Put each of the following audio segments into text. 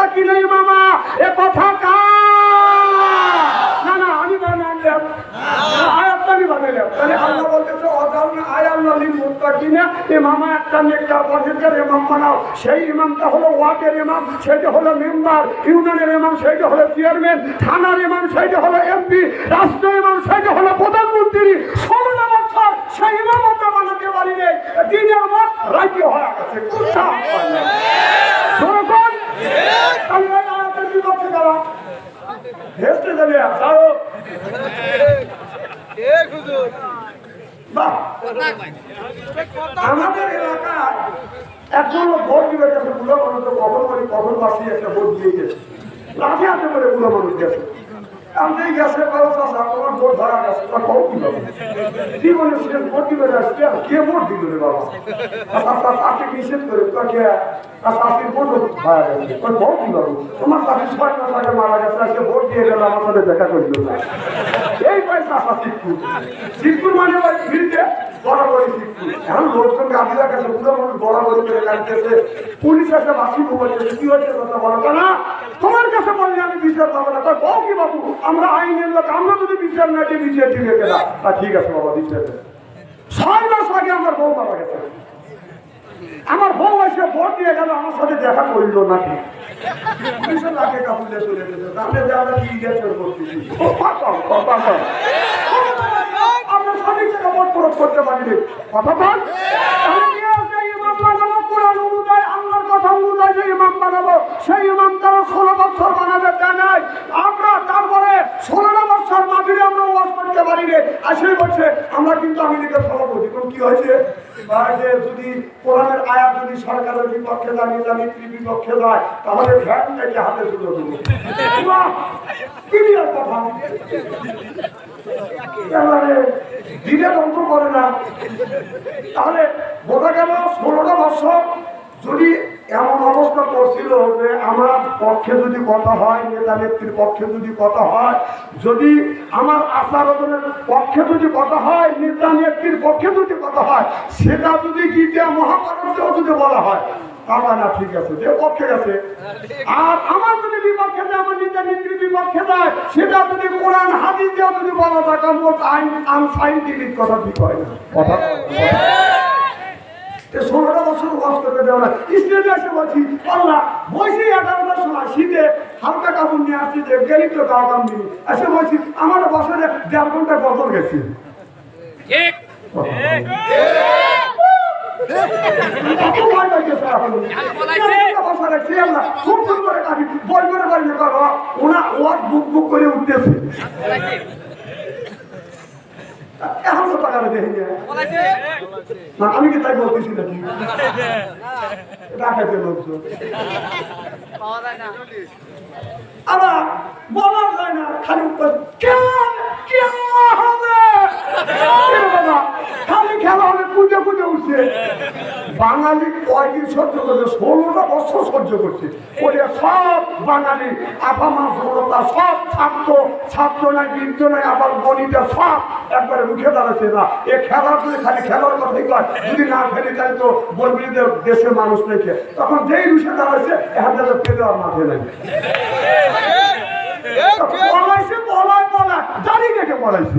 মুত্তাকিন ইমামা এ কথা না না আমি বানালাম আয়াত আমি বানালাম তাহলে আল্লাহ বলতেছে অজাউনা আয়াল্লাহ লিল মুত্তাকিনা ইমামা একটা নেকটা পরিষ্কার ইমাম বানাও। সেই ইমামটা হলো ওয়ার্ডের ইমাম সেটা হলো মেম্বার ইউনিয়নের ইমাম সেটা হলো চেয়ারম্যান থানার ইমাম সেটা হলো এমপি রাষ্ট্র ইমাম সেটা হলো প্রধানমন্ত্রী। ষোলো বছর সেই বানাতে দিনের মত রাজ্য হয়ে গেছে। বিপক্ষে গেলাম হেসতে যাবে বাহ আমাদের এলাকার একজন ভোট দিবে গেছে বুড়ো মানুষ কখন করে কখন বাসি একটা ভোট দিয়ে গেছে। লাঠি আছে করে বুড়ো মানুষ গেছে। আমি গেছে কারও চাষা আমার ভোট ধরা গেছে তা কম কি হবে জীবনে সে ভোট দিবে যাচ্ছে কে ভোট দিবে রে বাবা? আচ্ছা চাষি নিষেধ করে? তো কে? চাষির ভোট ধরা গেছে ওই কম কি হবে তোমার চাষি ছয় মাস আগে মারা গেছে, আর সে ভোট দিয়ে গেল আমার সাথে দেখা করল এই পয়সা আসা শিবপুর শিবপুর মানে ভাই ফিরতে আমরা বউ এসে ভোট দিয়ে গেল, আমার সাথে দেখা করিল নাকি পুলিশের লাগে কাপুলে চলে গেছে? জায়গা ভোট প্রয়োগ করতে পারিনি কথা বল। আল্লাহর কথা অনুযায়ী সেই ইমাম ষোলো বছর বানাবে, তা তারপরে ষোলোটা বছর মাঝিরে আমরা রে বলছে, আমরা কিন্তু আমেরিকার সভাপতি। কোন কি হয়েছে? যদি কোরআনের আয়াত যদি সরকারের বিপক্ষে যায় নিজামিত্রীর বিপক্ষে যায়, তাহলে হাতে তুলে দেবো কথা। তাহলে ষোলোটা যদি এমন অবস্থা করছিল আমার পক্ষে যদি কথা হয়, নেতা নেত্রীর পক্ষে যদি কথা হয়, যদি আমার পক্ষে যদি কথা হয়, নেতা যদি কথা হয়, সেটা যদি গীতা মহাভারতেও যদি বলা হয় তাহলে না ঠিক আছে যে পক্ষে গেছে। আর আমার যদি বিপক্ষে যায় আমার নেতা নেত্রীর বিপক্ষে যায় সেটা যদি কোরআন হাদিস দিয়ে যদি বলা যায় কারণ আইন আনসাইন্টিফিক কথা ঠিক হয় না। কথা ষোলোটা বছর ওয়াশ করতে দেওয়া না স্টেজে এসে বলছি আল্লাহ বসি এগারোটার সময় শীতে হালকা কাপড় নিয়ে আসছি যে গেলি তো গাও কাম দিবি এসে বলছি আমার বছরে দেড় ঘণ্টা বদল গেছি। ঠিক। করে করে উঠতেছে এখন তো টাকা দেখি না, আমি কি তাই বলতেছি নাকি? রাখাতে লোকজন। আবার খালি খালি খেলা হবে পুজো পুজো উঠছে। বাঙালি কয়দিন সহ্য করছে ষোলোটা বছর সহ্য করছে। ওরে সব বাঙালি আপামা ষোলোটা সব ছাত্র ছাত্র নাই, বৃদ্ধ নাই, আবার গণিতে সব একবারে রুখে দাঁড়াচ্ছে না এ খেলা যদি খালি খেলার কথাই কয় যদি না খেলি তাই তো বলবি যে দেশের মানুষ দেখে তখন যেই উঠে দাঁড়াচ্ছে এখান থেকে ফেলে আর মাঠে নাই পলাইছে পলায় পলায় জানি কেটে পলাইছে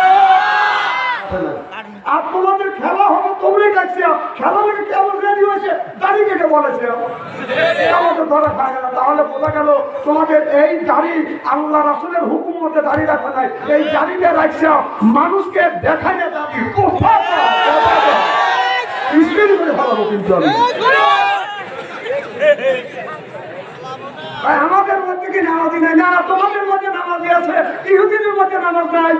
দেখছি খেলা থেকে কেমন রেডি হয়েছে? দাড়ি কেটে বলেছে। আমাকে ধরা খায় না, তাহলে বোঝা গেল তোমাদের এই দাড়ি আল্লাহ রাসুলের হুকুম মতে দাড়ি রাখা নাই। এই দাড়িটা রাখছে, মানুষকে দেখাই না দাড়ি। ফেলাবো কিন্তু আমি। আমাদের মধ্যে কি নামাজি নাই? না তোমাদের মধ্যে নামাজি আছে ইহুদিনের মধ্যে নামাজ নাই।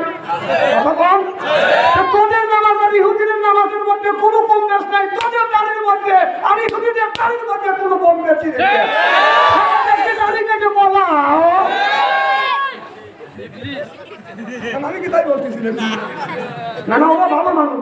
তোদের নামাজ আর ইহুদিদের নামাজের মধ্যে কোনো কম বেশ নাই। তোদের দাঁড়ির মধ্যে আর ইহুদিদের দাঁড়ির মধ্যে কোনো কম বেশি দাঁড়িয়ে বলা। আমি কি তাই বলতেছি না না, ওরা ভালো মানুষ।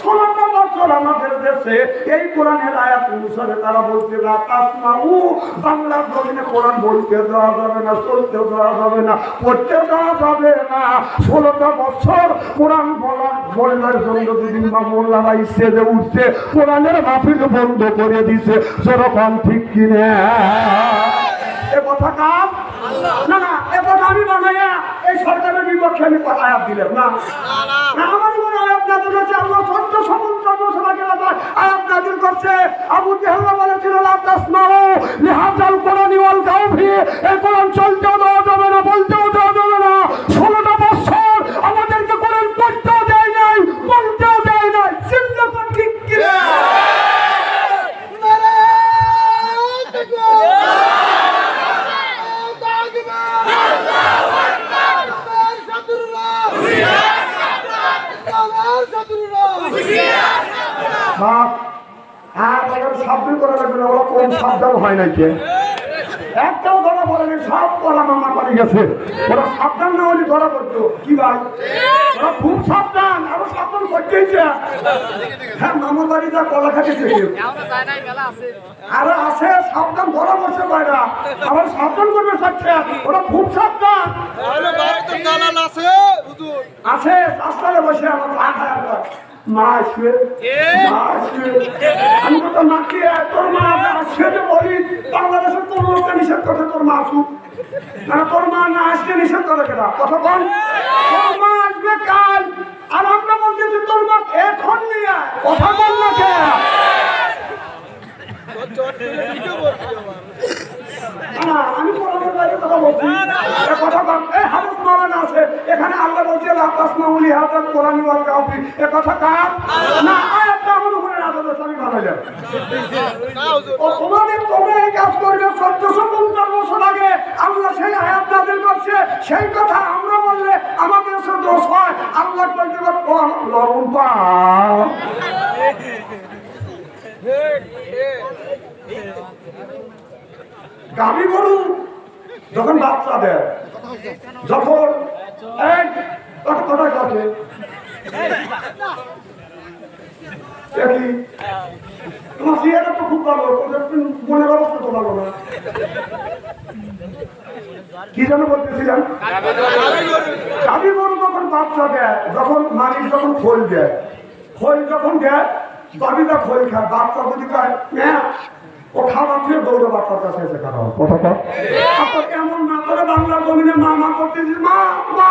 ষোলোটা বছর আমাদের দেশে এই কোরআনের আয়াত অনুসারে তারা বলছে না তাসমাউ জমিনে কোরআন বলতে দেওয়া যাবে না চলতে দেওয়া যাবে না পড়তে দেওয়া যাবে না। ষোলোটা বছর কোরআন বলার জন্য উঠছে কোরআনের মাহফিল বন্ধ করে দিছে। সেরকম ঠিক কিনে? এ কথা কাম না না এ কথা আমি বানাইয়া এই সরকারের বিপক্ষে আমি আয়াত দিলাম না? আমার মনে চলতেও না বলতেও না বছর আমাদেরকে কোরআন পড়তেও দেয় নাই বলতেও দেয় নাই চিন্তা তো ঠিক কিনা বাপ হ্যাঁ তাদের সাবধান করা লাগবে না ওরা কোন সাবধান হয় নাকি একটাও ধরা পড়েনি সব কলা মামা করে গেছে। ওরা সাবধান না হলে ধরা পড়তো। কি ভাই? ওরা খুব সাবধান আরও সাবধান করতেইছে। হ্যাঁ মামার বাড়ি যা কলা আরে আছে সাবধান ধরা পড়ছে বাইরা আবার সাবধান করবে সাথে ওরা খুব সাবধান। আছে রাস্তায় বসে আমার পা খায় আমার। মা আসবে। মা আসবে। আমি তো মা কি তোর মা আসবে যে বলি বাংলাদেশের তোর লোককে নিষেধ করছে তোর মা আসুক। না তোর মা না আসলে নিষেধ করে কেনা? কথা বল। তোর মা আসবে কাল। আর আমরা বলতেছি তোর মা এখন নিয়ে কথা বল না কে? আমি কথা এ এই হাদিস আছে। এখানে আল্লাহ বলছে, লা তাসমাউলি হাদাত কোরআনি ওয়াল কাউফি। এ না আয়াতটা আমার উপরে তোমরা এই কাজ করবে চোদ্দশো পঞ্চাশ বছর আগে সেই আয়াত নাজিল করছে, সেই কথা আমরা বললে আমাদের সে দোষ হয়। আল্লাহ বলতে পারে, ও লরম গাভী গরু যখন বাচ্চা দেয় যখন তোমার তো খুব ভালো ওদের মনের অবস্থা তো ভালো না। কি যেন বলতেছিলাম? গাভী গরু যখন বাচ্চা দেয় যখন মালিক যখন খোল দেয় খোল যখন দেয় গাভীটা খোল খায় বাচ্চা যদি খায় হ্যাঁ ও খাবার খেয়ে দৌড়ে বাচ্চার কাছে এসে খাওয়া কথা এমন না করে বাংলা জমিনে মা মা করতেছিস। মা মা,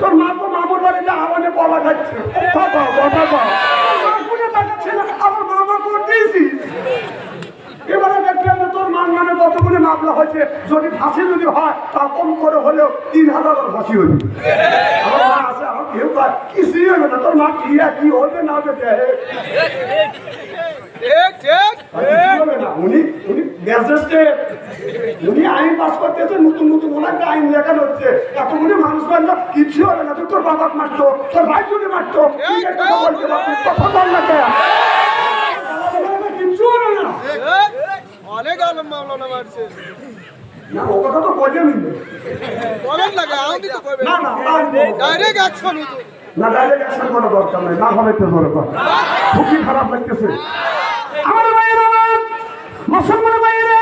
তোর মা তো মামুর বাড়িতে আওয়াজে কলা মা না, আবার মা মা করতেছিস। এবারে দেখলাম তোর মা আমার নামে যতগুলি মামলা হয়েছে। যদি ফাঁসি যদি হয়, তা কম করে হলেও তিন হাজার ফাঁসি হইবে। আমার মা আমার কেউ কিছুই হবে না। তোর মা কি হবে না হবে। ঠিক। উনি উনি ম্যাজিস্ট্রেট। উনি আইন পাস নতুন নতুন আইন লেখানো হচ্ছে। এতগুলি মানুষ কিছু হবে না তোর বাবা মারতো তোর ভাই মারতো। তুই কথা বলতে পারবি কথা বল না হবে না। অনেক আলম মাওলানা মারছে। না ও কথা তো বলে নিবে বলেন লাগে আমি তো কইবে না না ডাইরেক্ট অ্যাকশন না ডাইরেক্ট অ্যাকশন করার দরকার নেই না হবে তো খুবই খারাপ লাগতেছে। আমার আমার মুসলমান ভাইয়েরা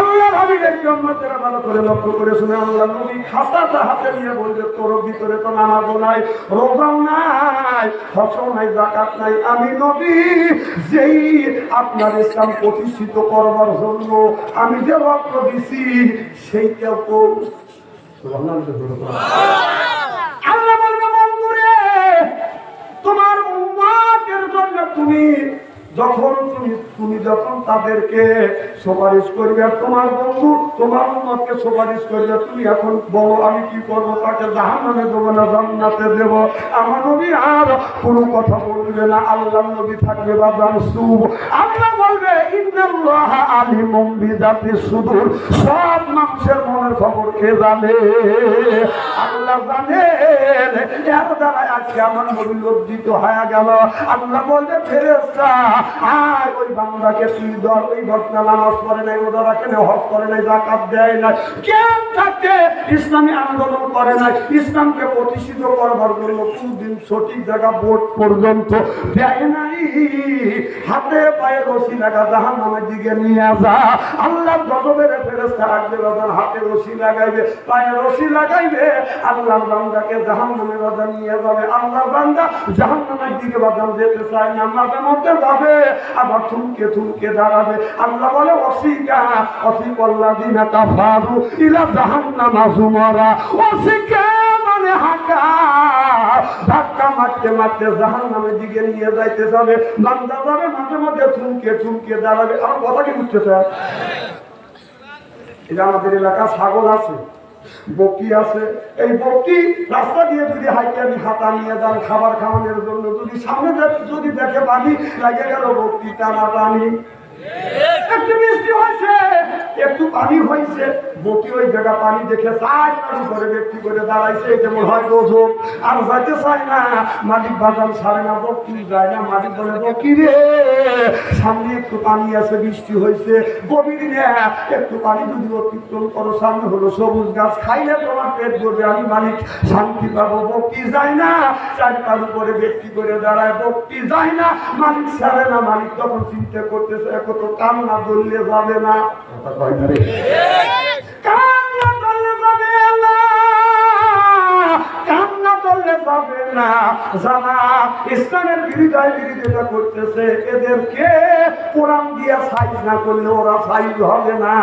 আল্লাহ ভাবি দেখি উম্মতেরা ভালো করে লক্ষ্য করে শুনে আল্লাহ নবী খাতাটা হাতে নিয়ে বলবে তোর ভিতরে তো নামাজও নাই, রোজাও নাই হসও নাই জাকাত নাই। আমি নবী, যেই আপনার ইসলাম প্রতিষ্ঠিত করবার জন্য আমি যে রক্ত দিছি, সেইটাও তো সুবহানাল্লাহ আল্লাহ বলবে বন্ধুরে তোমার উম্মাদের জন্য তুমি যখন তুমি তুমি যখন তাদেরকে সুপারিশ করবে, তোমার বন্ধু, তোমার উম্মতকে সুপারিশ করবে, তুমি এখন বলো, আমি কি করব? তাকে জাহান্নামে দেবো না, জান্নাতে দেব? আমার নবী আর কোনো কথা বলবে না আল্লাহ নবী থাকবে বা সুব আল্লাহ বলবে আলিমুম বিদাতি সুদূর। সব মানুষের মনের খবর কে জানে? আল্লাহ জানেন এর দ্বারা আজকে আমার নবী লজ্জিত হয়ে গেল। আল্লাহ বলবে ফেরেস্তা আর ওই বান্দাকে তুই ধর, ওই ঘটনা নামাজ পড়ে নাই রোজা রাখে হজ করে নাই জাকাত দেয় না কেন থাকে ইসলামী আন্দোলন করে নাই, ইসলামকে প্রতিষ্ঠিত করবার জন্য দিন সঠিক জায়গা ভোট পর্যন্ত দেয় নাই। হাতে পায়ে রশি লাগা জাহান নামের দিকে নিয়ে যা। আল্লাহ গজবের ফেরেস্তা রাখবে বাজান হাতে রশি লাগাইবে, পায়ে রশি লাগাইবে আল্লাহ বান্দাকে জাহান নামে বাজান নিয়ে যাবে। আল্লাহ বান্দা জাহান নামের দিকে বাজান যেতে চায় না, মাঝে মধ্যে যাবে, আবার থুমকে থুমকে দাঁড়াবে? আল্লাহ বলে, অসিকা অসিকল্লা দিনা কাফারু ইলা জাহান্নামা জুমারা। মানে হাঁকা। মারতে মারতে নামের দিকে নিয়ে যাইতে কি আমাদের এলাকা ছাগল আছে। বকি আছে। এই বকি রাস্তা দিয়ে যদি হাইকে আমি হাতা নিয়ে যান, খাবার খাওয়ানোর জন্য যদি সামনে যদি দেখে পানি লাগে গেল বকি টানা টানি একটু পানি আছে, বৃষ্টি হয়েছে। একটু পানি যদি অতিক্রম করো, সামনে হলো সবুজ গাছ। খাইলে তোমার পেট ভরবে, আমি মালিক, শান্তি পাবো বকি যায় না। চার পার উপরে ব্যক্তি করে দাঁড়ায় বকি যায় না। মালিক ছাড়ে না, মালিক তখন চিন্তা করতেছে, এখন ধরলে যাবে না কথা কয় না রে। কান্না ধরলে যাবে না। করলে যাবে না। যারা ইসলামের বিরোধিতায় বিরোধিতা করতেছে এদেরকে কোরআন দিয়ে সাইজ না করলে ওরা সাইজ হবে না।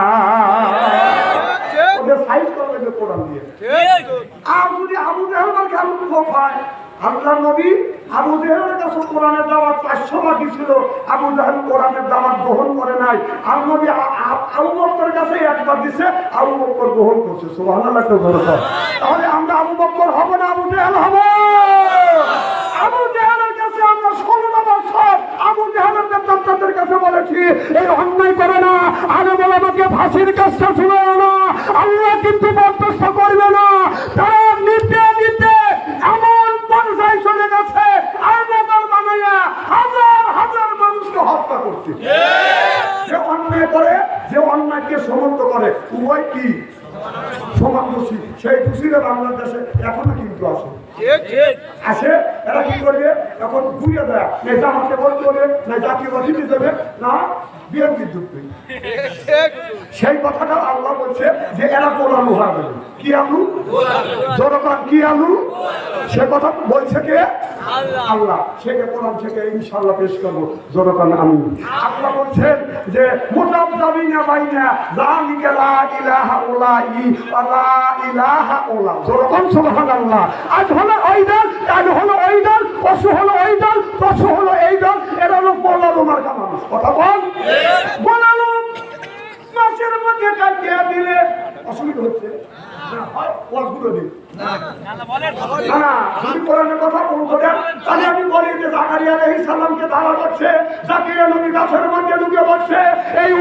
ওদের সাইজ করবে যে কোরআন দিয়ে। ঠিক। আর যদি আবু হয় আল্লাহ নবী আবু জাহেলের কাছে কোরআনের দাওয়াত চারশো বাকি ছিল আবু কোরআনের দাওয়াত গ্রহণ করে নাই। আর নবী আবু বক্কর কাছে একবার দিছে, আবু গ্রহণ করছে। তাহলে আমরা আবু বক্কর না, আবু জাহেল হব? আবু কাছে আমরা ষোলোটা বছর আবু কাছে বলেছি, এই অন্যায় করে না। আগে বলে আমাকে ফাঁসির কাজটা শুনে না। আল্লাহ কিন্তু বরদাস্ত করবে না তারা নিতে নিতে এমন পর্যায়ে চলে গেছে আল্লাহ বানাইয়া হাজার হাজার মানুষকে হত্যা করছে যে অন্যায় করে যে অন্যায়কে সমর্থ করে উভয় কি সমান দোষী সেই দোষীরা বাংলাদেশে এখনও কিন্তু আছে ঠিক ঠিক আসে এরা কি করবে এখন ঘুরিয়ে দেয় না জামাতে বলতে হবে না জাতীয় অতিথি দেবে না বিএনপি ঢুকবে সেই কথাটা আল্লাহ বলছে যে এরা গোলালু হবে কি আলু? জনগণ কি আলু? সে কথা বলছে কে? আল্লাহ। সেটা কোরআন থেকে ইনশাল্লাহ পেশ করব। জনগণ আমি আল্লাহ বলছেন যে মোটাম যাবি না ভাই না জালিকা লা ইলাহা উলাই লা ইলাহা উলা জনগণ সুবহানাল্লাহ। আজ হলো ওই দল কাল হলো ওই দল পশু হলো ওই দল পশু হলো এই দল। এরা হলো কথা বল। মাসের মধ্যে কাটিয়ে দিলে অসুবিধা হচ্ছে। গাছের মধ্যে ঢুকে এই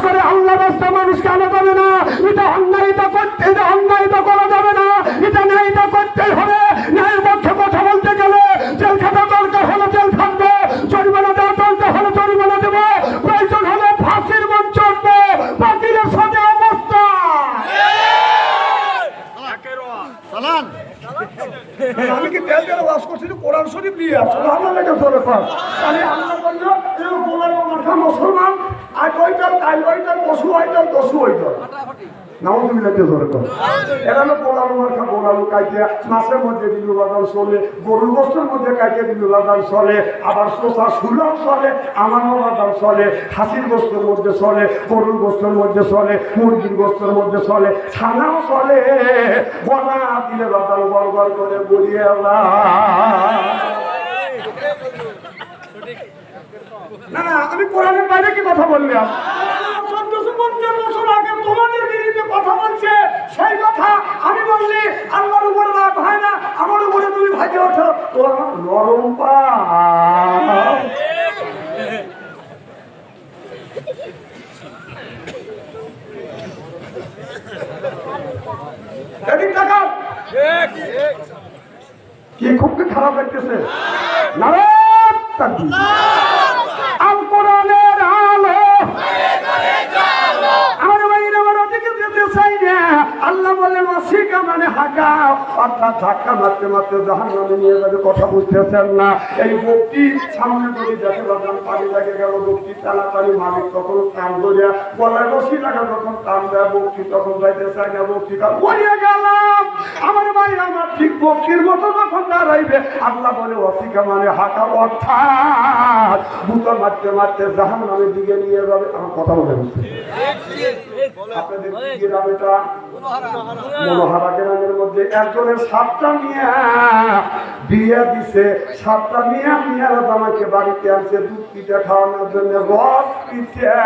করে আল্লাহ না। এটা অন্যায় করতে করা যাবে না। করতেই হবে ন্যায়ের পক্ষে কথা বলতে গেলে জেল খাটা দরকার হলে জেল খাটবো জরিমানা দেওয়া দরকার হলে জরিমানা দেবো প্রয়োজন হলে ফাঁসির মঞ্চ উঠবো বাতিলের সাথে অবস্থা আমি কি তেল তেল ওয়াশ করছি কোরআন শরীফ নিয়ে আসছো। ভালো লেগে ধরে পার তাহলে আমরা বলল গোলার মাথা মুসলমান আজ ওইটার কাল ওইটার পশু ওইটার পশু ওইটার। মাছের মধ্যে গরুর মধ্যে চলে, আবার চলে চলে হাসির মধ্যে চলে, গরুর মধ্যে চলে মধ্যে চলে চলে গড় করে না না, আমি কোরআনের বাইরে কি কথা বললাম চোদ্দশো পঞ্চাশ বছর আগে তোমাদের বিরুদ্ধে কথা বলছে, সেই কথা আমি বললি আল্লাহর উপরে রাগ হয় না, আমার উপরে তুমি ভাগে ওঠো। তোর আমার নরম পা। তাকাও। কি খুব খারাপ লাগতেছে। নারায়ণ তাকবীর। আল কোরআনের আলো আমার ভাইয়ের আমার ওদিকে যেতে চাই না আল্লাহ বলে মাসিকা মানে হাঁকা অর্থাৎ ধাক্কা মারতে মারতে জাহান নামে নিয়ে যাবে, কথা বুঝতেছেন না। এই বক্তি সামনে করে দেখে বাজান পানি লাগে গেল, বক্তি তাড়াতাড়ি মালিক তখন কান ধরিয়া গলায় রশি লাগা যখন টান দেয় বক্তি তখন যাইতে চাই না পড়িয়া গেলাম। আমার ভাই, আমার ঠিক বক্তির মতো যখন দাঁড়াইবে, আল্লাহ বলে, অসিকা মানে হাঁকা অর্থাৎ, বুতো মারতে মারতে জাহান নামের দিকে নিয়ে যাবে। আমার কথা বলে আপনাদের গ্রাম এটা মনোহারা। গ্রামের মধ্যে একজনের সাতটা মিয়া বিয়ে দিছে সাতটা মিয়া মিয়ারা জামাইকে বাড়িতে আনছে দুধ পিঠা খাওয়ানোর জন্য রস পিঠা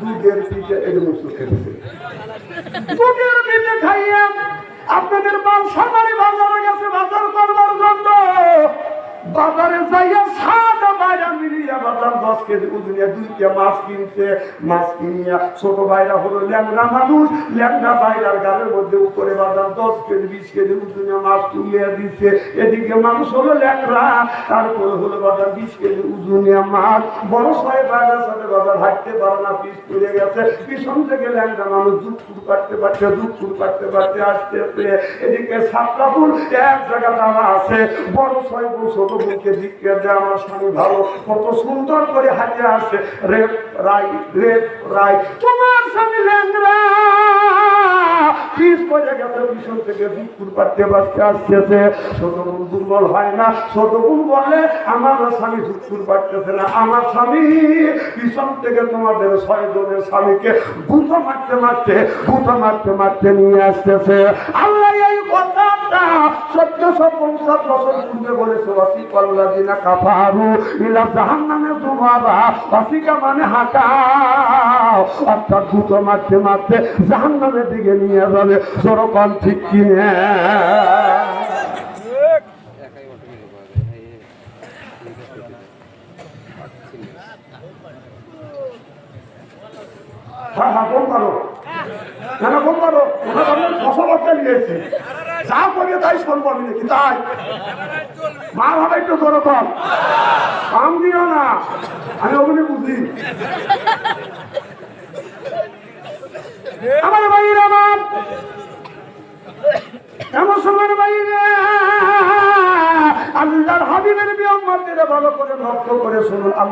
দুধের পিঠা এগুলো খেতেছে দুধের পিঠে খাইয়ে আপনাদের মাল সামারি বাজারে গেছে বাজার করবার জন্য। বাজারে যাইয়া বাজার দশ কেজি উজনিয়া দুইটা মাছ কিনছে, মাছ কিনিয়া ছোট বাইরা হলো ল্যাংরা মানুষ। ল্যাংরা বাইরার গালের মধ্যে উপরে বাজার দশ কেজি, বিশ কেজি উজনিয়া মাছ তুলিয়া দিচ্ছে এদিকে মানুষ হলো ল্যাংরা তারপরে হলো বাজার বিশ কেজি উজনিয়া মাছ। বড় ছয় বাইরার সাথে বাজার হাঁটতে পারে না পিস পড়ে গেছে। পিছন থেকে ল্যাংরা মানুষ দুধ ফুট পাটতে পারছে দুধ পাটতে পারতে আসতেছে। এদিকে সাতটা ফুল এক জায়গা দাঁড়া আছে। বড় ছয় ফুল ছোট ফুলকে দিকে দেয় আমার স্বামী ভালো, কত সুন্দর করে হাতে আসে রেপ, রাই রেপ, রাই। তোমার স্বামী ল্যাংরা গেছে থেকে দুর্বল হয় না। বলে আমার স্বামী ফুট পাটতেছে না। আমার স্বামী পিছন থেকে তোমাদের ছয় জনের স্বামীকে গুঁতো মারতে মারতে, গুঁতো মারতে মারতে নিয়ে আসতেছে। আল্লাহ মানে দিকে নিয়ে যাবে সরকম ঠিক কিনে। হ্যাঁ হ্যাঁ ফোন করো বললেন নিয়েছে যা করবে তাই শুনব আমি নাকি, তাই? মা ভাবে একটু জোর কর। কাম দিও না। আমি ওগুলি বুঝি। আমার ভাইয়ের আমার বাইরে আল্লাহর হাবিবের বিয়ম ভালো করে ভক্ত করে শুনুন।